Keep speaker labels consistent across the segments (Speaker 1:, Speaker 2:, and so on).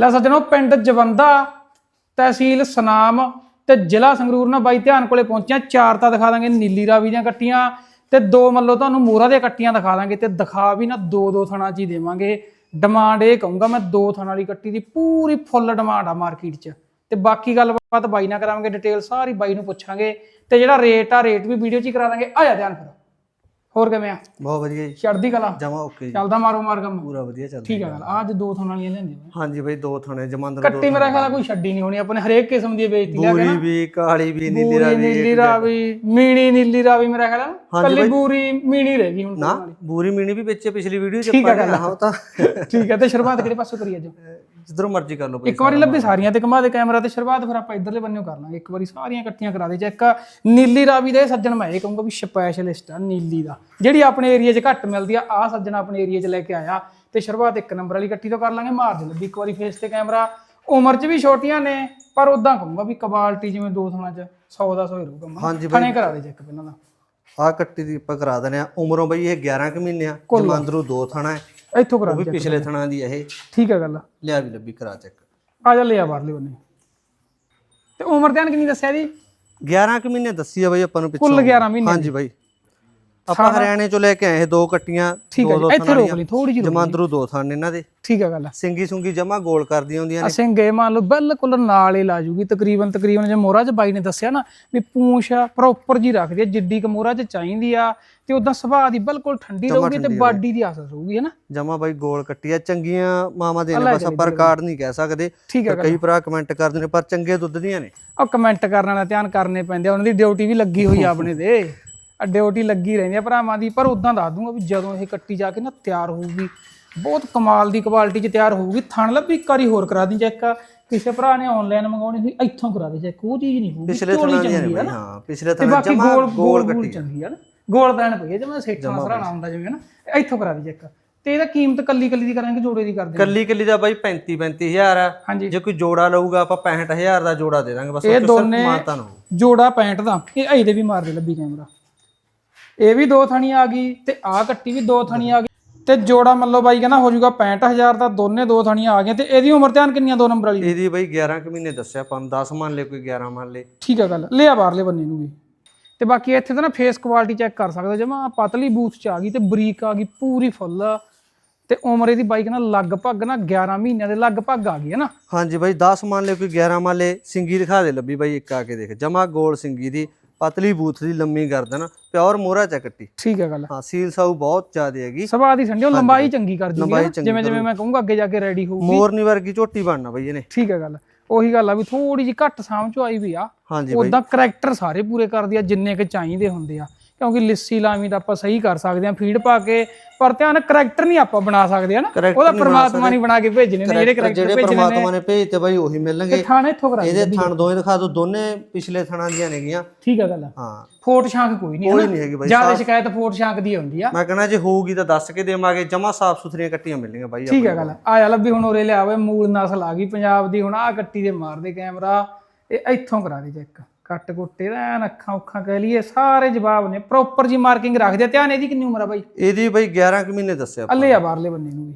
Speaker 1: ਲੈ ਸੱਜਣੋ, ਪਿੰਡ ਜਵੰਦਾ, ਤਹਿਸੀਲ ਸਨਾਮ ਤੇ ਜ਼ਿਲ੍ਹਾ ਸੰਗਰੂਰ ਨਾਲ ਬਾਈ ਧਿਆਨ ਕੋਲੇ ਪਹੁੰਚਿਆ। ਚਾਰ ਤਾਂ ਦਿਖਾ ਦਾਂਗੇ, ਨੀਲੀ ਰਾਵੀ ਦੀਆਂ ਕੱਟੀਆਂ ਤੇ ਦੋ ਮੰਨ ਲਓ ਤੁਹਾਨੂੰ ਮੋਹਰਾ ਦੀਆਂ ਕੱਟੀਆਂ ਦਿਖਾ ਦਾਂਗੇ ਤੇ ਦਿਖਾ ਵੀ ਨਾ, ਦੋ ਦੋ ਥਣਾ ਚ ਹੀ ਦੇਵਾਂਗੇ। ਡਿਮਾਂਡ ਇਹ ਕਹੂੰਗਾ ਮੈਂ ਦੋ ਥਣਾ ਵਾਲੀ ਕੱਟੀ ਦੀ, ਪੂਰੀ ਫੁੱਲ ਡਿਮਾਂਡ ਆ ਮਾਰਕੀਟ 'ਚ। ਤੇ ਬਾਕੀ ਗੱਲਬਾਤ ਬਾਈ ਨਾਲ ਕਰਾਂਗੇ, ਡਿਟੇਲ ਸਾਰੀ ਬਾਈ ਨੂੰ ਪੁੱਛਾਂਗੇ ਤੇ ਜਿਹੜਾ ਰੇਟ ਆ, ਰੇਟ ਵੀ ਵੀਡੀਓ 'ਚ ਹੀ ਕਰਾ ਦਾਂਗੇ। ਆ ਜਾ ਧਿਆਨ ਫਿਰ ਹੋਰ ਕਿਵੇਂ ਆ?
Speaker 2: ਬਹੁਤ ਵਧੀਆ ਜੀ।
Speaker 1: ਚੜਦੀ ਕਲਾ?
Speaker 2: ਜਮਾ ਓਕੇ ਜੀ।
Speaker 1: ਚੱਲਦਾ ਮਾਰੋ ਮਾਰ ਕੰਮ?
Speaker 2: ਪੂਰਾ ਵਧੀਆ ਚੱਲਦਾ
Speaker 1: ਠੀਕ ਆ ਗੱਲ ਆ ਅੱਜ ਦੋ ਥਣਾ ਵਾਲੀਆਂ ਲੈਂਦੇ
Speaker 2: ਹਾਂਜੀ ਬਈ ਦੋ ਥਾਣੇ ਜਮਾਂਦਰ ਦੋ
Speaker 1: ਕੱਟੀ ਮੇਰਾ ਖਿਆਲ ਆ ਕੋਈ ਛੱਡੀ ਨਹੀਂ ਹੋਣੀ ਆਪਣੇ ਹਰੇਕ ਕਿਸਮ ਦੀ ਬੇਇੱਜ਼ਤੀ ਲਿਆ ਕੇ
Speaker 2: ਪੂਰੀ ਵੀ ਕਾਲੀ ਵੀ ਨੀਲੀ
Speaker 1: ਬੂਰੀ ਨੀਲੀ ਰਾਵੀ ਮੀਣੀ ਨੀਲੀ ਰਾਵੀ ਮੇਰਾ ਖਿਆਲ ਆ ਕੱਲੀ ਬੂਰੀ ਮੀਣੀ ਰਹਿ ਗਈ ਹੁਣ
Speaker 2: ਨਾ ਬੂਰੀ ਮੀਣੀ ਵੀ ਵਿੱਚ ਪਿਛਲੀ ਵੀਡੀਓ ਚ
Speaker 1: ਆ
Speaker 2: ਆਪਾਂ ਹਾਂ ਤਾਂ।
Speaker 1: ਠੀਕ ਹੈ ਤੇ ਸ਼ੁਰੂਆਤ ਕਿਹੜੇ ਪਾਸੋਂ ਕਰੀ ਅੱਜ?
Speaker 2: ਜਿੱਧਰੋਂ ਮਰਜ਼ੀ ਕਰ ਲਓ ਬਈ
Speaker 1: ਇੱਕ ਵਾਰੀ ਲੱਭੀ ਸਾਰੀਆਂ ਤੇ ਕਮਾ ਦੇ ਕੈਮਰਾ ਤੇ ਸ਼ੁਰੂਆਤ ਫਿਰ ਆਪਾਂ ਇਧਰਲੇ ਬੰਨਿਓ ਕਰ ਲਾਂਗੇ। ਇੱਕ ਵਾਰੀ ਸਾਰੀਆਂ ਇਕੱਠੀਆਂ ਕਰਾ ਦੇ ਚੈੱਕ ਨੀਲੀ ਰਾਵੀ ਦੇ ਸੱਜਣ ਮੈਂ ਇਹ ਕਹੂੰਗਾ ਵੀ ਸਪੈਸ਼ਲਿਸਟ ਆ ਨੀਲੀ ਦਾ। ਜਿਹੜੀ ਆਪਣੇ ਏਰੀਆ 'ਚ ਘੱਟ ਮਿਲਦੀ ਆ ਆ ਸੱਜਣ ਆਪਣੇ ਏਰੀਆ 'ਚ ਲੈ ਕੇ ਆਇਆ। ਤੇ ਸ਼ੁਰੂਆਤ ਇੱਕ ਨੰਬਰ ਵਾਲੀ ਇਕੱਠੀ ਤੋਂ ਕਰ ਲਾਂਗੇ ਮਾਰ ਦੇ ਲੱਭੀ ਇੱਕ ਵਾਰੀ ਫੇਸ ਤੇ ਕੈਮਰਾ। ਉਮਰ 'ਚ ਵੀ ਛੋਟੀਆਂ ਨੇ ਪਰ ਉਦਾਂ ਕਹੂੰਗਾ ਵੀ ਕੁਆਲਿਟੀ ਜਿਵੇਂ ਦੋ ਥਾਂ 'ਚ 100 ਦਾ 100 ਹੀ ਰਹੂਗਾ।
Speaker 2: ਹਾਂਜੀ
Speaker 1: ਥਣੇ ਕਰਾ ਦੇ ਚੈੱਕ ਪਹਿਲਾਂ ਦਾ।
Speaker 2: ਆਹ ਕੱਟੀ ਦੀ ਆਪਾਂ ਕਰਾ ਦਿੰਦੇ ਆ ਉਮਰੋਂ ਬਈ ਇਹ 11 ਕੁ ਮਹੀਨੇ ਆ। ਜਮਾਂਦਰੂ ਦੋ ਥਾਣਾ ਹੈ।
Speaker 1: ਇੱਥੋਂ ਕਰਾ
Speaker 2: ਉਹ ਵੀ ਪਿਛਲੇ ਥਾਣਾ ਦੀ ਇਹ।
Speaker 1: ਠੀਕ ਹੈ ਗੱਲ।
Speaker 2: ਲਿਆ ਵੀ ਲੱਭੀ ਕਰਾ ਚੈੱਕ।
Speaker 1: ਆ ਜਾ ਲਿਆ ਬਾਹਰਲੇ ਬੰਨੇ। ਤੇ ਉਮਰ ਧਿਆਨ ਕਿੰਨੀ ਦੱਸਿਆ ਜੀ
Speaker 2: 11 ਕੁ ਮਹੀਨੇ ਦੱਸੀ ਆ ਬਈ ਆਪਾਂ ਨੂੰ ਪਿੱਛੋਂ।
Speaker 1: ਕੁੱਲ 11 ਮਹੀਨੇ
Speaker 2: ਹਾਂਜੀ ਬਾਈ। ਆਪਾਂ ਹਰਿਆਣੇ ਚੋਂ ਲੈ ਕੇ ਆਏ ਇਹ ਦੋ ਕੱਟੀਆਂ
Speaker 1: ਠੀਕ ਹੈ ਜੀ ਇੱਥੇ ਰੋਕ ਲਈ ਥੋੜੀ ਜਿਹੀ।
Speaker 2: ਜਮਾਂਦਰੂ ਦੋ ਥਾਣ ਇਹਨਾਂ ਦੇ।
Speaker 1: ਠੀਕ ਹੈ ਗੱਲ
Speaker 2: ਸਿੰਗੀ ਸੁੰਗੀ ਜਮਾ ਗੋਲ ਕਰਦੀਆਂ ਹੁੰਦੀਆਂ ਨੇ।
Speaker 1: ਅਸੀਂ ਗਏ ਮੰਨ ਲਓ ਬਿਲਕੁਲ ਨਾਲ ਹੀ ਲਾ ਜੂਗੀ ਤਕਰੀਬਨ ਤਕਰੀਬਨ ਜੇ ਮੋਹਰਾ ਚ ਬਾਈ ਨੇ ਦੱਸਿਆ ਨਾ ਵੀ ਪੂੰਛ ਪ੍ਰੋਪਰ ਜੀ ਰੱਖਦੀ ਆ ਜਿੱਡੀ ਕ ਮੋਹਰਾ ਚ ਚਾਹੀਦੀ ਆ ਤੇ ਉਦਾਂ ਸੁਭਾਅ ਦੀ ਬਿਲਕੁਲ ਠੰਡੀ ਰਹੂਗੀ ਤੇ ਬਾਡੀ ਦੀ ਆਸਰ ਰਹੂਗੀ ਹੈ ਨਾ?
Speaker 2: ਜਮਾ ਬਾਈ ਗੋਲ ਕੱਟੀ ਆ ਚੰਗੀਆਂ ਮਾਵਾਂ ਦੇ ਨੇ ਬਸ ਆਪਾਂ ਰਿਕਾਰਡ ਨਹੀਂ ਕਹਿ ਸਕਦੇ।
Speaker 1: ਹੈ
Speaker 2: ਪਰ ਕਈ ਭਰਾ ਕਮੈਂਟ ਕਰਦੇ ਨੇ ਪਰ ਚੰਗੇ ਦੁੱਧ ਦੀਆਂ ਨੇ।
Speaker 1: ਉਹ ਕਮੈਂਟ ਕਰਨ ਵਾਲਾ ਧਿਆਨ ਕਰਨੇ ਪੈਂਦੇ ਉਹਨਾਂ ਦੀ ਡਿਊਟੀ ਵੀ ਲੱਗੀ ਹੋਈ ਆ ਆਪਣੇ ਤੇ। ਡਿਊਟੀ ਲੱਗੀ ਰਹਿੰਦੀ ਆ ਭਰਾਵਾਂ ਦੀ ਪਰ ਉਦਾਂ ਦੱਸ ਦੂੰਗਾ ਵੀ ਜਦੋਂ ਇਹ ਕੱਟੀ ਜਾ ਕੇ ਨਾ ਤਿਆਰ ਹੋਊਗੀ ਬਹੁਤ ਕਮਾਲ ਦੀ ਕੁਆਲਿਟੀ ਚ ਤਿਆਰ ਹੋਊਗੀ ਥਣ ਲੱਭੀ ਇੱਕ ਵਾਰੀ ਹੋਰ ਕਰਾ ਦੀ ਚੈੱਕ ਕਿਸੇ ਭਰਾ ਨੇ ਆਨਲਾਈਨ ਮੰਗਾਉਣੀ ਸੀ ਇੱਥੋਂ ਕਰਾ ਦੇ ਚੈੱਕ ਉਹ ਚੀਜ਼ ਨਹੀਂ ਹੋਊਗੀ
Speaker 2: ਪਿਛਲੇ ਥਾਣਾ
Speaker 1: ਚੰਗੀ
Speaker 2: ਬਾਈ
Speaker 1: ਨਾ
Speaker 2: ਹਾਂ ਪਿਛਲੇ ਥਾਣਾ ਜਮਾ
Speaker 1: ਗੋਲ
Speaker 2: ਕੱਟੀ
Speaker 1: ਚੰਗੀ ਆ ਨਾ। ਗੋਲ ਪੈਣ ਪਈ ਹੈ ਜਿਵੇਂ ਸੇਠਾਂ ਸਰਾ ਨਾਮ ਦਾ ਜਿਵੇਂ ਨਾ ਇੱਥੋਂ ਕਰਾ ਦੀ ਚੈੱਕ ਤੇ ਇਹਦਾ ਕੀਮਤ ਕੱਲੀ ਕੱਲੀ ਦੀ ਕਰਾਂਗੇ ਜੋੜੇ ਦੀ ਕਰਦੇ
Speaker 2: ਕੱਲੀ ਕੱਲੀ ਦਾ ਬਾਈ 35 35000 ਆ। ਜੇ ਕੋਈ ਜੋੜਾ ਲਊਗਾ ਆਪਾਂ 65000 ਦਾ ਜੋੜਾ ਦੇ ਦਾਂਗੇ ਬਸ
Speaker 1: ਇਹ ਦੋਨੇ ਜੋੜਾ 65 ਦਾ ਇਹ ਇਹਦੇ ਵੀ ਮਾਰ ਦੇ ਲੱਭੀ ਕੈਮਰਾ। ਇਹ ਵੀ ਦੋ ਥਣੀ ਆ ਗਈ ਤੇ ਆਹ ਕੱਟੀ ਵੀ ਦੋ ਥਣੀ ਆ ਗਈ। ਤੇ ਜੋੜਾ ਮੰਨ ਲਓ ਬਾਈ ਕਹਿੰਦਾ ਹੋ ਜਾਊਗਾ 65000 ਦਾ ਦੋਨੇ ਦੋ ਥਣੀਆਂ ਆ ਗਈਆਂ ਤੇ ਇਹਦੀ ਉਮਰ ਧਿਆਨ ਕਿੰਨੀਆਂ ਦੋ ਨੰਬਰ ਵਾਲੀ?
Speaker 2: ਇਹਦੀ ਬਾਈ 11 ਕੁ ਮਹੀਨੇ ਦੱਸਿਆ ਆਪਾਂ ਨੂੰ 10 ਮੰਨ ਲੈ ਕੋਈ 11 ਮੰਨ ਲੈ
Speaker 1: ਠੀਕ ਆ ਗੱਲ ਲਿਆ ਬਾਹਰਲੇ ਬੰਨੇ ਨੂੰ ਵੀ। ਤੇ ਬਾਕੀ ਇੱਥੇ ਤਾਂ ਨਾ ਫੇਸ ਕੁਆਲਿਟੀ ਚੈੱਕ ਕਰ ਸਕਦੇ ਜਮਾ ਪਤਲੀ ਬੂਥ ਚ ਆ ਗਈ ਤੇ ਬਰੀਕ ਆ ਗਈ ਪੂਰੀ ਫੁੱਲ ਤੇ ਉਮਰ ਇਹਦੀ ਬਾਈਕ ਨਾਲ ਲਗਭਗ ਨਾ 11 ਮਹੀਨਿਆਂ ਦੇ ਲਗਭਗ ਆ ਗਈ ਹੈ ਨਾ।
Speaker 2: ਹਾਂਜੀ ਬਾਈ 10 ਮੰਨ ਲੈ ਕੋਈ 11 ਮੰਨ ਲੈ ਸਿੰਗੀ ਦਿਖਾ ਦੇ ਲੱਭੀ ਬਾਈ ਇੱਕ ਆ ਕੇ ਦੇਖ। ਜਮਾ ਗੋਲ ਸਿੰਗੀ ਦੀ। ਪਤਲੀ ਬੂਥ ਦੀ ਲੰਮੀ ਗਰਦਨ ਪਿਓਰ ਮੋਹਰਾ ਚ ਕੱਟੀ।
Speaker 1: ਠੀਕ ਹੈ ਗੱਲ।
Speaker 2: ਹਾਂ ਸੀਲ ਸਾਊ ਬਹੁਤ ਜ਼ਿਆਦੇ ਹੈਗੀ।
Speaker 1: ਸਭਾ ਦੀ ਸੰਡੇ ਲੰਬਾਈ ਚੰਗੀ ਕਰ।
Speaker 2: ਚੰਗੀ
Speaker 1: ਜਿਵੇਂ ਜਿਵੇਂ ਮੈਂ ਕਹੂੰਗਾ ਅੱਗੇ ਜਾ ਕੇ ਰੈਡੀ ਹੋਊ
Speaker 2: ਮੋਰਨੀ ਵਰਗੀ ਝੋਟੀ ਬਣਨਾ ਬਾਈ ਇਹਨੇ।
Speaker 1: ਠੀਕ ਹੈ ਗੱਲ। ਉਹੀ ਗੱਲ ਆ ਵੀ ਥੋੜੀ ਜਿਹੀ ਘੱਟ ਸਾਂਭ ਚੋਂ ਆਈ ਵੀ ਆ। ਉਦਾਂ ਕਰੈਕਟਰ ਸਾਰੇ ਪੂਰੇ ਕਰਦੀ ਆ ਜਿੰਨੇ ਕਿ ਚਾਹੀਦੇ ਹੁੰਦੇ ਆ। ਕਿਉਂਕਿ ਲਿੱਸੀ ਲਾਵੀਂ ਤਾਂ ਆਪਾਂ ਸਹੀ ਕਰ ਸਕਦੇ ਆ ਫੀਡ ਪਾ ਕੇ ਪਰ ਧਿਆਨ ਕਰੈਕਟਰ ਨਹੀਂ ਆਪਾਂ ਬਣਾ ਸਕਦੇ ਆ ਨਾ
Speaker 2: Character
Speaker 1: ਉਹਦਾ ਪ੍ਰਮਾਤਮਾ ਨਹੀਂ ਬਣਾ ਕੇ ਭੇਜਣੇ ਨੇ ਜਿਹੜੇ ਕਰੈਕਟਰ
Speaker 2: ਜਿਹੜੇ ਪ੍ਰਮਾਤਮਾ ਨੇ ਭੇਜ ਤੇ ਬਾਈ ਉਹੀ ਮਿਲਣਗੇ।
Speaker 1: ਥਾਣੇ ਇੱਥੋਂ ਕਰਾ
Speaker 2: ਇਹਦੇ ਥਣ ਦੋਵੇਂ ਦਿਖਾ ਦੋ ਦੋਨੇ ਪਿਛਲੇ ਥਣਾਂ ਦੀਆਂ ਨੇਗੀਆਂ।
Speaker 1: ਠੀਕ ਹੈ ਗੱਲ
Speaker 2: ਹਾਂ।
Speaker 1: ਫੋਟ ਸ਼ਾਂਕ ਕੋਈ ਨਹੀਂ
Speaker 2: ਕੋਈ ਨਹੀਂ ਹੈਗੀ ਬਾਈ
Speaker 1: ਜ਼ਿਆਦਾ ਸ਼ਿਕਾਇਤ ਫੋਟ ਸ਼ਾਂਕ ਦੀ ਹੁੰਦੀ ਆ।
Speaker 2: ਮੈਂ ਕਹਣਾ ਜੇ ਹੋਊਗੀ ਤਾਂ ਦੱਸ ਕੇ ਦੇਵਾਂਗੇ ਜਮਾ ਸਾਫ਼ ਸੁਥਰੀਆਂ ਕੱਟੀਆਂ ਮਿਲਣਗੀਆਂ ਬਾਈ
Speaker 1: ਠੀਕ ਹੈ ਗੱਲ ਆਇਆ ਲੱਭੀ ਹੁਣ ਉਰੇ ਲਿਆਵੇ ਮੂਲ ਨਸਲ ਆ ਗਈ ਪੰਜਾਬ ਦੀ ਹੁਣ ਆ ਕੱਟੀ ਦੇ ਮਾਰਦੇ ਕੈਮਰਾ ਇਹ ਇੱਥੋਂ ਕਰਾ ਦੇ ਚੈੱਕ ਕੱਟ ਕੁੱਟੇ ਦਾ ਐਨ ਅੱਖਾਂ ਉੱਖਾਂ ਕਹਿ ਲਈਏ ਸਾਰੇ ਜਵਾਬ ਨੇ ਪ੍ਰੋਪਰ ਜੀ ਮਾਰਕਿੰਗ ਰੱਖਦੇ ਆ ਧਿਆਨ ਇਹਦੀ ਕਿੰਨੀ ਉਮਰ ਆ ਬਾਈ?
Speaker 2: ਇਹਦੀ ਬਾਈ 11 ਕੁ ਮਹੀਨੇ ਦੱਸਿਆ।
Speaker 1: ਅੱਲੇ ਆ ਬਾਹਰਲੇ ਬੰਨੇ ਨੂੰ ਵੀ।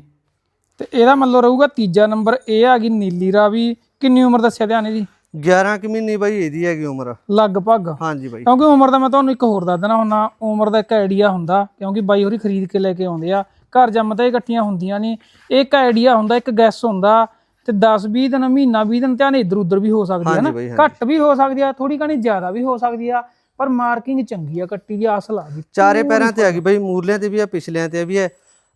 Speaker 1: ਤੇ ਇਹਦਾ ਮਤਲਬ ਰਹੂਗਾ ਤੀਜਾ ਨੰਬਰ ਇਹ ਆ ਗਈ ਨੀਲੀ ਰਾਵੀ ਕਿੰਨੀ ਉਮਰ ਦੱਸਿਆ ਧਿਆਨ ਇਹਦੀ?
Speaker 2: 11 ਕੁ ਮਹੀਨੇ ਬਾਈ ਇਹਦੀ ਹੈਗੀ ਉਮਰ।
Speaker 1: ਲਗਭਗ।
Speaker 2: ਹਾਂਜੀ ਬਾਈ।
Speaker 1: ਕਿਉਂਕਿ ਉਮਰ ਦਾ ਮੈਂ ਤੁਹਾਨੂੰ ਇੱਕ ਹੋਰ ਦੱਸ ਦੇਣਾ ਹੁੰਦਾ ਉਮਰ ਦਾ ਇੱਕ ਆਈਡੀਆ ਹੁੰਦਾ ਕਿਉਂਕਿ ਬਾਈ ਹੋਰੀ ਖਰੀਦ ਕੇ ਲੈ ਕੇ ਆਉਂਦੇ ਆ। ਘਰ ਜੰਮ ਤਾਂ ਇਹ ਇਕੱਠੀਆਂ ਹੁੰਦੀਆਂ ਨਹੀਂ। ਇੱਕ ਆਈਡੀਆ ਹੁੰਦਾ ਇੱਕ ਗੈਸ ਹੁੰਦਾ ਤੇ 10 20 ਦਿਨ ਮਹੀਨਾ 20 ਦਿਨ ਧਿਆਨ ਇੱਧਰ ਉੱਧਰ ਵੀ ਹੋ ਸਕਦੀ ਹੈ ਨਾ। ਘੱਟ ਵੀ ਹੋ ਸਕਦੀ ਆ ਥੋੜੀ ਘਣੀ ਜ਼ਿਆਦਾ ਵੀ ਹੋ ਸਕਦੀ ਆ ਪਰ ਮਾਰਕਿੰਗ ਚੰਗੀ ਆ ਕੱਟੀ ਦੀ ਅਸਲ ਆ ਗਈ
Speaker 2: ਚਾਰੇ ਪੈਰਾਂ ਤੇ ਹੈਗੀ ਬਾਈ ਮੂਰਲਿਆਂ ਤੇ ਵੀ ਆ ਪਿਛਲਿਆਂ ਤੇ ਵੀ ਹੈ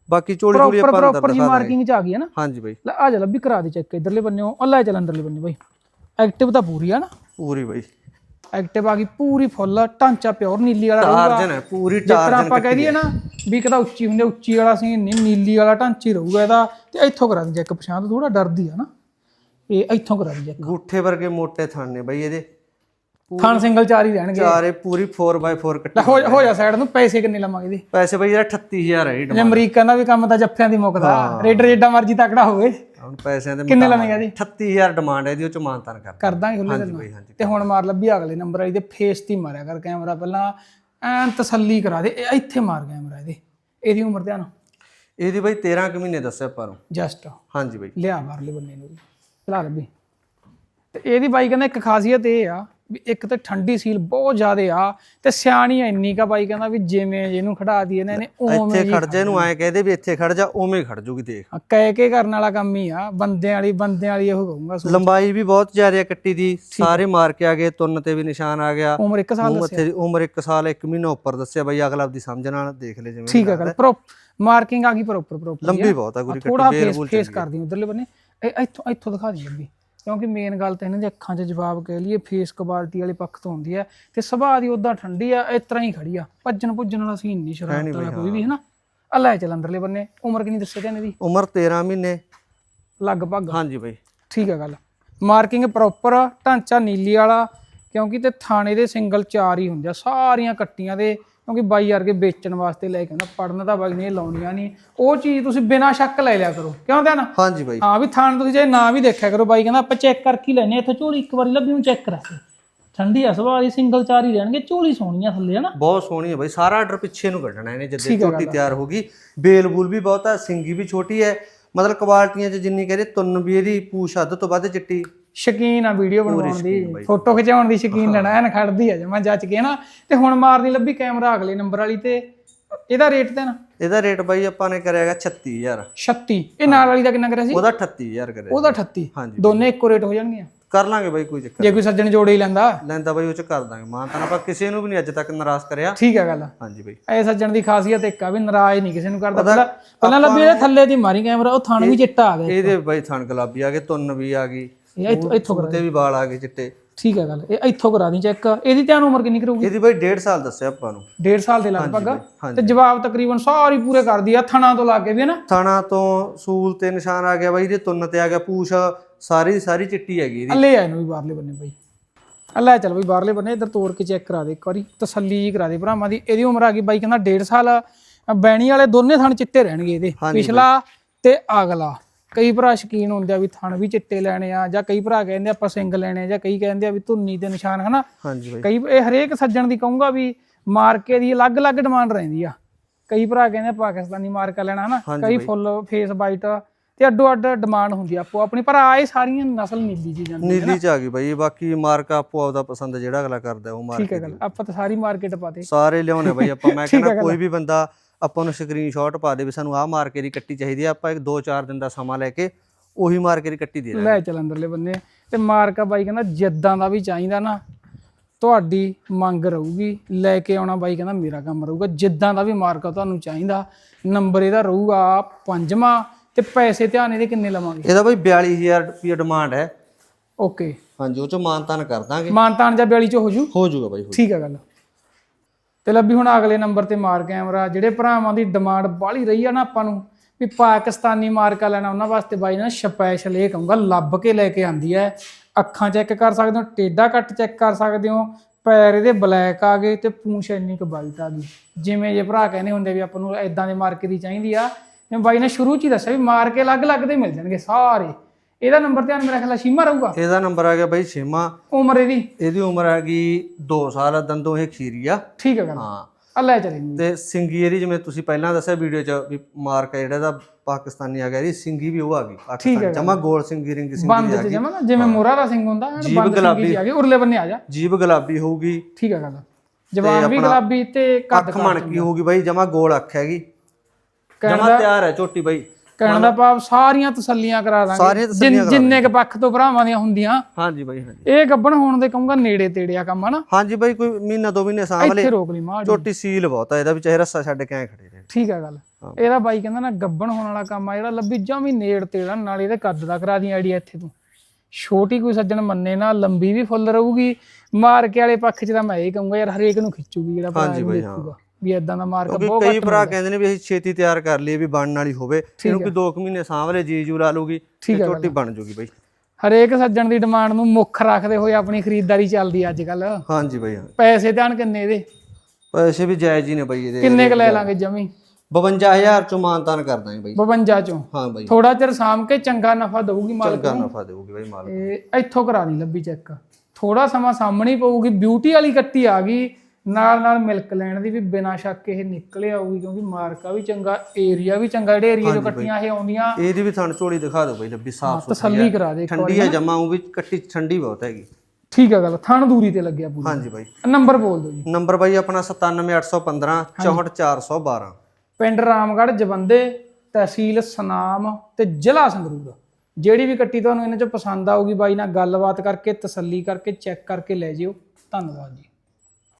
Speaker 2: ਬਾਕੀ ਚੋਲੀ ਚੋਲੀ ਆਪਾਂ ਅੰਦਰ
Speaker 1: ਪ੍ਰੋਪਰ ਜੀ ਮਾਰਕਿੰਗ ਚ ਆ ਗਈ ਹੈ ਨਾ।
Speaker 2: ਹਾਂਜੀ ਬਾਈ।
Speaker 1: ਲੈ ਆ ਜਾ ਲੱਭੀ ਕਰਾ ਦੇ ਚੈੱਕ ਇਧਰਲੇ ਬੰਨਿਓ ਉਹ ਲੈ ਚੱਲ ਅੰਦਰਲੇ ਬੰਨੇ ਬਾਈ। ਐਕਟਿਵ ਤਾਂ ਪੂਰੀ ਆ ਨਾ।
Speaker 2: ਪੂਰੀ ਬਾਈ।
Speaker 1: ਐਕਟਿਵ ਆ ਗਈ ਪੂਰੀ ਫੁੱਲ ਢਾਂਚਾ ਪਿਓਰ ਨੀਲੀ ਵਾਲਾ ਰਹੂਗਾ।
Speaker 2: ਟਾਰਜਨ ਹੈ ਪੂਰੀ
Speaker 1: ਜਿਸ ਤਰ੍ਹਾਂ
Speaker 2: ਟਾਰਜਨ
Speaker 1: ਆਪਾਂ ਕਹਿ ਦਈਏ ਨਾ ਵੀ ਕਿਤਾ ਉੱਚੀ ਹੁੰਦੇ ਉੱਚੀ ਵਾਲਾ ਸੀ ਨਹੀਂ ਨੀਲੀ ਵਾਲਾ ਢਾਂਚੀ ਰਹੂਗਾ ਇਹਦਾ ਤੇ ਇੱਥੋਂ ਕਰਾ ਦੇ ਚੈੱਕ ਪਛਾਣ ਤੋਂ ਥੋੜਾ ਡਰਦੀ ਆ ਨਾ। ਇਹ ਇੱਥੋਂ ਕਰਾ ਦੇ ਚੈੱਕ
Speaker 2: ਗੂਠੇ ਵਰਗੇ ਮੋਟੇ ਥਣ ਨੇ ਬਾਈ ਇਹਦੇ।
Speaker 1: ਥਣ ਸਿੰਗਲ ਚਾਰ ਹੀ ਰਹਿਣਗੇ।
Speaker 2: ਚਾਰੇ ਪੂਰੀ 4x4 ਕੱਟੀ
Speaker 1: ਹੋ ਹੋ ਜਾ ਸਾਈਡ ਨੂੰ ਪੈਸੇ ਕਿੰਨੇ ਲਵਾਂਗੇ ਇਹਦੇ?
Speaker 2: ਪੈਸੇ ਬਾਈ ਇਹਦਾ 38000 ਹੈ ਇਹ
Speaker 1: ਜੇ ਅਮਰੀਕਾ ਦਾ ਵੀ ਕੰਮ ਤਾਂ ਜੱਫਿਆਂ ਦੀ ਮੁੱਕਦਾ ਰੇਡਰ ਜਿੱਡਾ ਮਰਜ਼ੀ ਤਕੜਾ ਹੋਵੇ।
Speaker 2: ਹੁਣ ਪੈਸਿਆਂ ਦੇ
Speaker 1: ਕਿੰਨੇ ਲਵੇਂਗਾ ਇਹਦੀ
Speaker 2: 38000 ਡਿਮਾਂਡ ਹੈ ਇਹਦੀ ਉਹ ਚ ਮਾਨਤਾਨ ਕਰ
Speaker 1: ਕਰ ਦਾਂਗੇ ਖੁੱਲੇ
Speaker 2: ਬਾਈ ਹਾਂਜੀ।
Speaker 1: ਤੇ ਹੁਣ ਮਾਰ ਲੱਭੀ ਅਗਲੇ ਨੰਬਰ ਵਾਲੀ ਦੇ ਫੇਸ ਤੇ ਮਾਰਿਆ ਕਰ ਕੈਮਰਾ ਪਹਿਲਾਂ। ਐਨ ਤਸੱਲੀ ਕਰਾ ਦੇ ਇੱਥੇ ਮਾਰ ਕੈਮਰਾ ਇਹਦੇ। ਇਹਦੀ ਉਮਰ ਧਿਆਨ।
Speaker 2: ਇਹਦੀ ਬਾਈ 13 ਕੁ ਮਹੀਨੇ ਦੱਸਿਆ ਪਰ
Speaker 1: ਜਸਟ
Speaker 2: ਹਾਂਜੀ ਬਾਈ।
Speaker 1: ਲਿਆ ਬਾਹਰਲੇ ਬੰਨੇ ਨੂੰ ਚਲਾ ਲੱਭੀ ਤੇ ਇਹਦੀ ਬਾਈ ਕਹਿੰਦਾ ਇੱਕ ਖਾਸੀਅਤ ਇਹ ਆ ਵੀ ਇੱਕ ਤੇ ਠੰਡੀ ਸੀਲ ਬਹੁਤ ਜ਼ਿਆਦੇ ਆ ਤੇ ਸਿਆਣੀ ਇੰਨੀ ਕਾ ਬਾਈ ਕਹਿੰਦਾ ਵੀ ਜਿਵੇਂ ਜਿਹਨੂੰ ਖੜਾ ਦੀ ਇਹਨਾਂ ਨੇ ਉਵੇਂ
Speaker 2: ਇੱਥੇ ਖੜ ਜਾ ਇਹਨੂੰ ਐ ਕਹਦੇ ਵੀ ਇੱਥੇ ਖੜ ਜਾ ਉਵੇਂ ਖੜ ਜੂਗੀ ਦੇਖ।
Speaker 1: ਕਹਿ ਕੇ ਕਰਨ ਵਾਲਾ ਕੰਮ ਹੀ ਆ ਬੰਦਿਆਂ ਵਾਲੀ ਬੰਦਿਆਂ ਵਾਲੀ ਉਹ ਕਹੂੰਗਾ
Speaker 2: ਲੰਬਾਈ ਵੀ ਬਹੁਤ ਜ਼ਿਆਦਾ ਕੱਟੀ ਦੀ ਸਾਰੇ ਮਾਰ ਕੇ ਆ ਗਏ ਤੁੰਨ ਤੇ ਵੀ ਨਿਸ਼ਾਨ ਆ ਗਿਆ।
Speaker 1: ਉਮਰ ਇੱਕ ਸਾਲ
Speaker 2: ਮੂੰਹ ਮੱਥੇ ਦੀ ਉਮਰ 1 ਸਾਲ 1 ਮਹੀਨਾ ਉੱਪਰ ਦੱਸਿਆ ਬਾਈ ਅਗਲਾ ਆਪਦੀ ਸਮਝ ਨਾਲ ਦੇਖ ਲੈ ਜਿਵੇਂ
Speaker 1: ਠੀਕ ਹੈ ਗੱਲ ਪ੍ਰੋ ਮਾਰਕਿੰਗ ਆ ਗਈ ਪ੍ਰੋਪਰ ਪ੍ਰੋਪਰ
Speaker 2: ਲੰਬੀ ਬਹੁਤ ਆ ਗੁਰੀ ਕੱਟੀ
Speaker 1: ਫੇਸ ਕਰਦੀ ਉਧਰਲੇ ਬੰਨੇ। ਇਹ ਇੱਥੋਂ ਇੱਥੋਂ ਦਿਖਾ ਦੀ ਲੰਬੀ। ਕਿਉਂਕਿ ਮੇਨ ਗੱਲ ਤਾਂ ਇਹਨਾਂ ਦੇ ਅੱਖਾਂ 'ਚ ਜਵਾਬ ਕਹਿ ਲਈਏ ਫੇਸ ਕੁਆਲਿਟੀ ਵਾਲੇ ਪੱਖ ਤੋਂ ਹੁੰਦੀ ਹੈ ਤੇ ਸੁਭਾਅ ਦੀ ਉਦਾਂ ਠੰਡੀ ਆ ਇਸ ਤਰ੍ਹਾਂ ਹੀ ਖੜੀ ਆ। ਭੱਜਣ ਭੁੱਜਣ ਵਾਲਾ ਸੀਨ ਨਹੀਂ ਸ਼ਰਾਰਤ ਵਾਲਾ ਕੋਈ ਵੀ ਹੈ। ਨਾ ਆ ਲੈ ਚੱਲ ਅੰਦਰਲੇ ਬੰਨੇ। ਉਮਰ ਕਿੰਨੀ ਦੱਸਿਆ ਤੇ ਇਹਦੀ
Speaker 2: ਉਮਰ 13 ਮਹੀਨੇ।
Speaker 1: ਲਗਭਗ।
Speaker 2: ਹਾਂਜੀ ਬਾਈ।
Speaker 1: ਠੀਕ ਹੈ ਗੱਲ। ਮਾਰਕਿੰਗ ਪ੍ਰੋਪਰ ਢਾਂਚਾ ਨੀਲੀ ਵਾਲਾ ਕਿਉਂਕਿ ਤੇ ਥਾਣੇ ਦੇ ਸਿੰਗਲ ਚਾਰ ਹੀ ਹੁੰਦੇ ਆ ਸਾਰੀਆਂ ਕੱਟੀਆਂ ਦੇ ਕਿਉਂਕਿ ਬਾਈ ਵਰਗੇ ਵੇਚਣ ਵਾਸਤੇ ਲੈ ਕੇ ਆਉਂਦਾ ਪੜਨ ਤਾਂ ਬਾਈ ਨੇ ਲਾਉਣੀਆਂ ਨਹੀਂ। ਉਹ ਚੀਜ਼ ਤੁਸੀਂ ਬਿਨਾਂ ਸ਼ੱਕ ਲੈ ਲਿਆ ਕਰੋ। ਕਿਉਂ ਧਿਆਨ?
Speaker 2: ਹਾਂਜੀ ਬਾਈ।
Speaker 1: ਹਾਂ ਵੀ ਥਾਣ ਤੁਸੀਂ ਜੇ ਨਾ ਵੀ ਦੇਖਿਆ ਕਰੋ ਬਾਈ ਕਹਿੰਦਾ ਆਪਾਂ ਚੈੱਕ ਕਰਕੇ ਆ ਇੱਥੇ ਝੋਲੀ ਇੱਕ ਵਾਰੀ ਲੱਭੀ ਨੂੰ ਚੈੱਕ ਕਰਾ ਕੇ। ਠੰਡੀ ਆ ਦੀ ਸਿੰਗਲ ਚਾਰ ਹੀ ਰਹਿਣਗੇ ਝੋਲੀ ਸੋਹਣੀ ਆ ਥੱਲੇ ਹਨਾ?
Speaker 2: ਬਹੁਤ ਸੋਹਣੀ ਹੈ ਬਾਈ ਸਾਰਾ ਆਰਡਰ ਪਿੱਛੇ ਨੂੰ ਕੱਢਣਾ ਇਹਨੇ ਜਦੋਂ ਝੋਟੀ ਤਿਆਰ ਹੋ ਗਈ। ਬੇਲ ਬੂਲ ਵੀ ਬਹੁਤ ਆ ਸਿੰਗੀ ਵੀ ਛੋਟੀ ਹੈ ਮਤਲਬ ਕੁਆਲਟੀਆਂ 'ਚ ਜਿੰਨੀ ਕਹਦੇ ਤੁੰਨ ਵੀ ਇਹਦੀ ਪੂਛ ਹੱਦ ਤੋਂ ਵੱਧ ਚਿੱਟੀ।
Speaker 1: ਸ਼ਕੀਨ ਆ ਵੀਡੀਓ ਬਣਾਉਣ ਦੀ ਫੋਟੋ ਖਿਚਾਉਣ ਦੀ ਸ਼ਕੀਨ ਲੈਣਾ ਐਨ ਖੜਦੀ ਆ ਜਮਾ ਜੱਜ ਕੇ ਨਾ ਤੇ ਹੁਣ ਮਾਰਨੀ ਲੱਭੀ ਕੈਮਰਾ ਅਗਲੇ ਨੰਬਰ ਵਾਲੀ ਤੇ ਇਹਦਾ ਰੇਟ ਤੇ ਨਾ?
Speaker 2: ਇਹਦਾ ਰੇਟ ਬਾਈ ਆਪਾਂ ਨੇ ਕਰਿਆਗਾ 36000
Speaker 1: 36 ਇਹ ਨਾਲ ਵਾਲੀ ਦਾ ਕਿੰਨਾ ਕਰਿਆ ਸੀ?
Speaker 2: ਉਹਦਾ 38000 ਕਰਿਆ
Speaker 1: ਉਹਦਾ 38
Speaker 2: ਹਾਂਜੀ।
Speaker 1: ਦੋਨੇ ਇੱਕੋ ਰੇਟ ਹੋ ਜਾਣਗੀਆਂ।
Speaker 2: ਕਰ ਲਾਂਗੇ ਬਾਈ ਕੋਈ ਚੱਕਰ
Speaker 1: ਜੇ ਕੋਈ ਸੱਜਣ ਜੋੜੇ ਹੀ ਲੈਂਦਾ।
Speaker 2: ਲੈਂਦਾ ਬਾਈ ਉਹ ਚ ਕਰ ਦਾਂਗੇ। ਮਾਂ ਤਾਂ ਆਪਾਂ ਕਿਸੇ ਨੂੰ ਵੀ ਨਹੀਂ ਅੱਜ ਤੱਕ ਨਾਰਾਜ਼ ਕਰਿਆ।
Speaker 1: ਠੀਕ ਹੈ ਗੱਲ।
Speaker 2: ਹਾਂਜੀ ਬਾਈ।
Speaker 1: ਐ ਸੱਜਣ ਦੀ ਖਾਸੀਅਤ ਇੱਕ ਆ ਵੀ ਨਾਰਾਜ਼ ਨਹੀਂ ਕਿਸੇ ਨੂੰ ਕਰਦਾ। ਪਹਿਲਾਂ ਪਹਿਲਾਂ ਲੱਭੀ ਇਹਦੇ ਥੱਲੇ ਦੀ ਮਾਰੀ ਕੈਮਰਾ ਉਹ ਥਣ ਵੀ ਚਿੱਟਾ ਆ ਗਿਆ
Speaker 2: ਇਹਦੇ ਬਾਈ ਥਣ ਗੁਲਾਬੀ ਆ ਗਏ ਤੁੰਨ ਵੀ ਆ ਗਈ।
Speaker 1: ਇਹ ਇੱਥੋਂ ਇੱਥੋਂ ਕਰਾ
Speaker 2: ਤੇ ਵੀ ਵਾਲ ਆ ਗਏ ਚਿੱਟੇ।
Speaker 1: ਠੀਕ ਹੈ ਗੱਲ ਇਹ ਇੱਥੋਂ ਕਰਾ ਦੀ ਚੈੱਕ। ਇਹਦੀ ਧਿਆਨ ਉਮਰ ਕਿੰਨੀ ਕਰੂਗੀ?
Speaker 2: ਇਹਦੀ ਬਾਈ 1.5 ਸਾਲ ਦੱਸਿਆ ਆਪਾਂ ਨੂੰ।
Speaker 1: 1.5 ਸਾਲ ਦੇ ਲਗਭਗ। ਤੇ ਜਵਾਬ ਤਕਰੀਬਨ ਸਾਰੀ ਪੂਰੇ ਕਰਦੀ ਆ ਥਣਾ ਤੋਂ ਲਾ ਕੇ ਵੀ ਹੈ ਨਾ?
Speaker 2: ਥਾਣਾ ਤੋਂ ਸੂਲ ਤੇ ਨਿਸ਼ਾਨ ਆ ਗਿਆ ਬਾਈ ਇਹਦੇ ਤੁੰਨ ਤੇ ਆ ਗਿਆ ਪੂਛ ਸਾਰੀ ਸਾਰੀ ਚਿੱਟੀ ਹੈਗੀ ਇਹਦੀ।
Speaker 1: ਅੱਲੇ ਆ ਇਹਨੂੰ ਵੀ ਬਾਹਰਲੇ ਬੰਨੇ ਬਈ। ਅੱਲਾ ਚੱਲ ਬਈ ਬਾਹਰਲੇ ਬੰਨੇ ਇੱਧਰ ਤੋੜ ਕੇ ਚੈੱਕ ਕਰਾ ਦੇ ਇੱਕ ਵਾਰੀ। ਤਸੱਲੀ ਕਰਾ ਦੇ ਭਰਾਵਾਂ ਦੀ। ਇਹਦੀ ਉਮਰ ਆ ਗਈ ਬਾਈ ਕਹਿੰਦਾ 1.5 ਸਾਲ। ਬੈਣੀ ਵਾਲੇ ਦੋਨੇ ਥਣ ਚਿੱਟੇ ਰਹਿਣਗੇ ਇਹਦੇ ਪਿਛਲਾ ਤੇ ਅਗਲਾ। ਕਈ ਭਰਾ ਸ਼ਕੀਨ ਹੁੰਦੇ ਆ ਵੀ ਥਣ ਵੀ ਚਿੱਟੇ ਲੈਣੇ ਆ ਜਾਂ ਕਈ ਭਰਾ ਕਹਿੰਦੇ ਆਪਾਂ ਸਿੰਗ ਲੈਣੇ ਆ ਜਾਂ ਕਈ ਕਹਿੰਦੇ ਆ ਵੀ ਧੁੰਨੀ ਤੇ ਨਿਸ਼ਾਨ ਹਨਾ?
Speaker 2: ਹਾਂਜੀ ਬਾਈ।
Speaker 1: ਕਈ ਇਹ ਹਰੇਕ ਸੱਜਣ ਦੀ ਕਹੂੰਗਾ ਵੀ ਮਾਰਕੇ ਦੀ ਅਲੱਗ-ਅਲੱਗ ਡਿਮਾਂਡ ਰਹਿੰਦੀ ਆ। ਕਈ ਭਰਾ ਕਹਿੰਦੇ ਆ ਪਾਕਿਸਤਾਨੀ ਮਾਰਕਾ ਲੈਣਾ ਹਨਾ? ਕਈ ਫੁੱਲ ਫੇਸ ਵਾਈਟ ਤੇ ਅੱਡੋ ਅੱਡ ਡਿਮਾਂਡ ਹੁੰਦੀ ਆ ਆਪੋ ਆਪਣੀ ਪਰ ਆਏ ਸਾਰੀਆਂ ਨਸਲ ਨੀਲੀ ਜੀ ਜਾਂਦੀ
Speaker 2: ਨੀਲੀ ਚ ਆ ਗਈ ਬਾਈ ਬਾਕੀ ਮਾਰਕ ਆਪੋ ਆਪਦਾ ਪਸੰਦ ਜਿਹੜਾ ਅਗਲਾ ਕਰਦਾ ਉਹ ਮਾਰ
Speaker 1: ਠੀਕ ਹੈ ਗੱਲ ਆਪਾਂ ਤਾਂ ਸਾਰੀ ਮਾਰਕੀਟ ਪਾਤੇ
Speaker 2: ਸਾਰੇ ਲਿਆਉਣੇ ਬਾਈ ਆਪਾਂ ਮੈਂ ਕਹਿੰਦਾ ਕੋਈ ਵੀ ਬੰਦਾ ਆਪਾਂ ਨੂੰ ਸਕਰੀਨਸ਼ਾਟ ਪਾ ਦੇ ਵੀ ਸਾਨੂੰ ਆਹ ਮਾਰਕੇ ਦੀ ਕੱਟੀ ਚਾਹੀਦੀ ਆ ਆਪਾਂ ਇੱਕ 2-4 ਦਿਨ ਦਾ ਸਮਾਂ ਲੈ ਕੇ ਉਹੀ ਮਾਰਕੇ ਦੀ ਕੱਟੀ ਦੇ
Speaker 1: ਲੈ ਚੱਲ ਅੰਦਰਲੇ ਬੰਨੇ। ਤੇ ਮਾਰਕਾ ਬਾਈ ਕਹਿੰਦਾ ਜਿੱਦਾਂ ਦਾ ਵੀ ਚਾਹੀਦਾ ਨਾ ਤੁਹਾਡੀ ਮੰਗ ਰਹੂਗੀ ਲੈ ਕੇ ਆਉਣਾ ਬਾਈ ਕਹਿੰਦਾ ਮੇਰਾ ਕੰਮ ਰਹੂਗਾ ਜਿੱਦਾਂ ਦਾ ਵੀ ਮਾਰਕਾ ਤੁਹਾਨੂੰ ਚਾਹੀਦਾ ਨੰਬਰ ਇਹਦਾ ਰਹੂਗਾ ਪੰਜਵਾਂ ਤੇ ਪੈਸੇ ਧਿਆਨ ਇਹਦੇ ਕਿੰਨੇ ਲਵਾਂਗੇ?
Speaker 2: ਇਹਦਾ ਬਾਈ 42000 ਰੁਪਏ ਡਿਮਾਂਡ ਹੈ।
Speaker 1: ਓਕੇ
Speaker 2: ਹਾਂਜੀ ਉਹ ਚ ਮਾਨਤਾਨ ਕਰ ਦਾਂਗੇ।
Speaker 1: ਮਾਨਤਾਨ ਜਾਂ 42 ਚ ਹੋ ਜੂ?
Speaker 2: ਹੋ ਜਾਊਗਾ ਬਾਈ
Speaker 1: ਠੀਕ ਹੈ ਗੱਲ। ਤੇ ਲੱਭੀ ਹੁਣ ਅਗਲੇ ਨੰਬਰ ਤੇ ਮਾਰ ਕੈਮਰਾ, ਜਿਹੜੇ ਭਰਾਵਾਂ ਦੀ ਡਿਮਾਂਡ ਬਾਹਲੀ ਰਹੀ ਆ ਨਾ ਆਪਾਂ ਨੂੰ, ਵੀ ਪਾਕਿਸਤਾਨੀ ਮਾਰਕਾ ਲੈਣਾ ਉਹਨਾਂ ਵਾਸਤੇ ਬਾਈ ਨਾ ਸਪੈਸ਼ਲ ਇਹ ਕਹੂੰਗਾ, ਲੱਭ ਕੇ ਲੈ ਕੇ ਆਂਦੀ ਹੈ ਅੱਖਾਂ ਚੈੱਕ ਕਰ ਸਕਦੇ ਹੋ ਟੇਡਾ ਕੱਟ ਚੈੱਕ ਕਰ ਸਕਦੇ ਹੋ, ਪੈਰ ਇਹਦੇ ਬਲੈਕ ਆ ਗਏ ਤੇ ਪੂੰਛ ਇੰਨੀ ਕੁ ਵਾਈਟ ਆ ਗਈ। ਜਿਵੇਂ ਜੇ ਭਰਾ ਕਹਿੰਦੇ ਹੁੰਦੇ ਵੀ ਆਪਾਂ ਨੂੰ ਇਦਾਂ ਦੇ ਮਾਰਕੇ ਦੀ ਚਾਹੀਦੀ ਆ ਜਿਵੇਂ ਬਾਈ ਨੇ ਸ਼ੁਰੂ ਚ ਹੀ ਦੱਸਿਆ ਵੀ ਮਾਰਕੇ ਅਲੱਗ-ਅਲੱਗ ਦੇ ਮਿਲ ਜਾਣਗੇ ਸਾਰੇ। ਇਹਦਾ ਨੰਬਰ ਧਿਆਨ ਮੇਰਾ ਖਿਆਲ ਸ਼ੀਮਾ ਰਹੂਗਾ।
Speaker 2: ਇਹਦਾ ਨੰਬਰ ਆ ਗਿਆ ਬਾਈ ਛੇਵਾਂ
Speaker 1: ਉਮਰ ਇਹਦੀ?
Speaker 2: ਇਹਦੀ ਉਮਰ ਹੈਗੀ 2 ਸਾਲ ਦੰਦੋਂ ਇਹ ਖੀਰੀ ਆ।
Speaker 1: ਠੀਕ ਹੈ ਗੱਲ
Speaker 2: ਹਾਂ।
Speaker 1: ਆ ਲੈ ਚਲੇ
Speaker 2: ਤੇ ਸਿੰਗੀ ਇਹਦੀ ਜਿਵੇਂ ਤੁਸੀਂ ਪਹਿਲਾਂ ਦੱਸਿਆ ਵੀਡੀਓ 'ਚ ਵੀ ਮਾਰਕ ਹੈ ਜਿਹੜਾ ਦਾ ਪਾਕਿਸਤਾਨੀ ਆ ਗਿਆ ਇਹਦੀ ਸਿੰਗੀ ਵੀ ਉਹ ਆ ਗਈ ਪਾਕਿਸਤਾਨ। ਜਮਾ ਗੋਲ ਸਿੰਗੀ ਰਿੰਗ ਸਿੰਗੀ
Speaker 1: ਚ ਜਮਾ ਨਾ ਜਿਵੇਂ ਮੋਰਾ ਦਾ ਸਿੰਘ ਹੁੰਦਾ ਐਨ ਬੰਦ ਸਿੰਘ ਆ ਗਏ ਉਰਲੇ ਬੰਨੇ ਆ ਜਾ।
Speaker 2: ਜੀਬ ਗੁਲਾਬੀ ਹੋਊਗੀ।
Speaker 1: ਠੀਕ ਹੈ ਗੱਲ ਜਵਾਨ ਵੀ ਗੁਲਾਬੀ ਤੇ ਕੱਦ
Speaker 2: ਅੱਖ ਮਣਕੀ ਹੋਊਗੀ ਬਾਈ ਜਮਾ ਗੋਲ ਅੱਖ ਹੈਗੀ। ਜਮਾ ਤਿਆਰ ਹੈ ਝੋਟੀ ਬਾਈ।
Speaker 1: ਕਹਿਣ ਦਾ ਭਾਵ ਸਾਰੀਆਂ ਤਸੱਲੀਆਂ ਕਰਾ ਦਾਂਗੇ। ਜਿੰਨ- ਜਿੰਨੇ ਕ ਪੱਖ ਤੋਂ ਭਰਾਵਾਂ ਦੀਆਂ ਹੁੰਦੀਆਂ
Speaker 2: ਹਾਂਜੀ ਬਾਈ ਹਾਂਜੀ।
Speaker 1: ਇਹ ਗੱਬਣ ਹੋਣ ਦੇ ਕਹੂੰਗਾ ਨੇੜੇ ਤੇੜੇ ਆ ਕੰਮ ਹਨਾ?
Speaker 2: ਹਾਂਜੀ ਬਾਈ ਕੋਈ ਮਹੀਨਾ ਦੋ ਮਹੀਨੇ ਸਾਂਭ ਲੈ
Speaker 1: ਇੱਥੇ ਰੋਕ ਲਈ ਮਾਂ
Speaker 2: ਝੋਟੀ ਸੀਲ ਬਹੁਤ ਆ ਇਹਦਾ ਵੀ ਚਾਹੇ ਰੱਸਾ ਛੱਡ ਕੇ ਐ ਖੜੇ ਰਹੇ
Speaker 1: ਠੀਕ ਹੈ ਗੱਲ। ਇਹਦਾ ਬਾਈ ਕਹਿੰਦਾ ਨਾ ਗੱਬਣ ਹੋਣ ਵਾਲਾ ਕੰਮ ਆ ਜਿਹੜਾ ਲੱਭੀ ਜਮੀ ਨੇੜ ਤੇੜਾ ਨਾਲ ਇਹਦੇ ਕੱਦ ਦਾ ਕਰਾ ਦੀ ਆਈਡੀਆ ਇੱਥੇ ਤੂੰ। ਛੋਟੀ ਕੋਈ ਸੱਜਣ ਮੰਨੇ ਨਾ ਲੰਬੀ ਵੀ ਫੁੱਲ ਰਹੂਗੀ। ਮਾਰਕੇ ਵਾਲੇ ਪੱਖ 'ਚ ਤਾਂ ਮੈਂ ਇਹ ਕਹੂੰਗਾ ਯਾਰ ਹਰੇਕ ਨੂੰ ਖਿੱਚੂਗੀ ਜਿਹੜਾ ਭਰਾ ਇਹਨੂੰ ਦੇਖੂਗਾ। ਵੀ ਇਦਾਂ ਦਾ ਮਾਰਕਾ ਬਹੁਤ
Speaker 2: ਕਈ ਭਰਾ ਕਹਿੰਦੇ ਨੇ ਵੀ ਅਸੀਂ ਛੇਤੀ ਤਿਆਰ ਕਰ ਲਈਏ ਵੀ ਬਣਨ ਵਾਲੀ ਹੋਵੇ ਇਹਨੂੰ ਕੋਈ 2 ਮਹੀਨੇ ਸਾਂਭ ਲੈ ਜੀ ਜੂ ਲਾ ਲੂਗੀ ਤੇ ਝੋਟੀ ਬਣ ਜੂਗੀ ਬਾਈ।
Speaker 1: ਹਰੇਕ ਸੱਜਣ ਦੀ ਡਿਮਾਂਡ ਨੂੰ ਮੁੱਖ ਰੱਖਦੇ ਹੋਏ ਆਪਣੀ ਖਰੀਦਦਾਰੀ ਚੱਲਦੀ ਅੱਜ ਕੱਲ
Speaker 2: ਹਾਂਜੀ ਬਾਈ ਹਾਂ।
Speaker 1: ਪੈਸੇ ਧਿਆਨ ਕਿੰਨੇ ਇਹਦੇ?
Speaker 2: ਪੈਸੇ ਵੀ ਜਾਇਜ਼ ਹੀ ਨੇ ਬਾਈ ਇਹਦੇ।
Speaker 1: ਕਿੰਨੇ ਕ ਲੈ ਲਾਂਗੇ ਜਮੀ?
Speaker 2: 52000 ਚੋਂ ਮਾਨਤਾਨ ਕਰ ਦਾਂਗੇ ਬਾਈ।
Speaker 1: 52 ਚੋਂ?
Speaker 2: ਹਾਂ ਬਾਈ।
Speaker 1: ਥੋੜਾ ਚਿਰ ਸਾਂਭ ਕੇ ਚੰਗਾ ਨਫਾ ਦਊਗੀ ਮਾਲਕ
Speaker 2: ਚੰਗਾ ਨਫਾ ਦੇਊਗੀ ਬਾਈ ਮਾਲ
Speaker 1: ਇਹ ਇੱਥੋਂ ਕਰਾ ਦੀ ਲੱਭੀ ਚੈੱਕ। ਥੋੜਾ ਸਮਾਂ ਸਾਹਮਣੇ ਪਊਗੀ ਬਿਊਟੀ ਵਾਲੀ ਕੱਟੀ ਆ ਗਈ। ਨਾਲ ਨਾਲ ਮਿਲਕ ਲੈਣ ਦੀ ਵੀ ਬਿਨਾਂ ਸ਼ੱਕ ਇਹ ਨਿਕਲੇ ਆਊਗੀ ਕਿਉਂਕਿ ਮਾਰਕਾ ਵੀ ਚੰਗਾ ਏਰੀਆ ਵੀ ਚੰਗਾ ਜਿਹੜੇ ਏਰੀਆ ਚੋਂ ਕੱਟੀਆਂ ਇਹ ਆਉਂਦੀਆਂ।
Speaker 2: ਇਹਦੀ ਵੀ ਥਣ ਝੋਲੀ ਦਿਖਾ ਦਿਓ ਬਈ ਲੱਭੀ ਸਾਫ਼ ਸੁਥਰੀ
Speaker 1: ਤਸੱਲੀ ਕਰਾ ਦੇ।
Speaker 2: ਠੰਡੀ ਹੈ ਜਮਾ ਉਹ ਵੀ ਕੱਟੀ ਠੰਡੀ ਬਹੁਤ ਹੈਗੀ।
Speaker 1: ਠੀਕ ਆ ਗੱਲ ਥਣ ਦੂਰੀ ਤੇ ਲੱਗਿਆ ਪੂਰੀ।
Speaker 2: ਹਾਂਜੀ ਬਾਈ।
Speaker 1: ਨੰਬਰ ਬੋਲ ਦਿਓ ਜੀ।
Speaker 2: ਨੰਬਰ ਬਾਈ ਆਪਣਾ 97815 64412
Speaker 1: ਪਿੰਡ ਰਾਮਗੜ੍ਹ ਜਵੰਦੇ ਤਹਿਸੀਲ ਸਨਾਮ ਤੇ ਜ਼ਿਲ੍ਹਾ ਸੰਗਰੂਰ। ਜਿਹੜੀ ਵੀ ਕੱਟੀ ਤੁਹਾਨੂੰ ਇਹਨਾਂ ਚੋਂ ਪਸੰਦ ਆਊਗੀ ਬਾਈ ਨਾਲ ਗੱਲਬਾਤ ਕਰਕੇ ਤਸੱਲੀ ਕਰਕੇ ਚੈੱਕ ਕਰਕੇ ਲੈ ਜਿਓ। ਧੰਨਵਾਦ ਜੀ।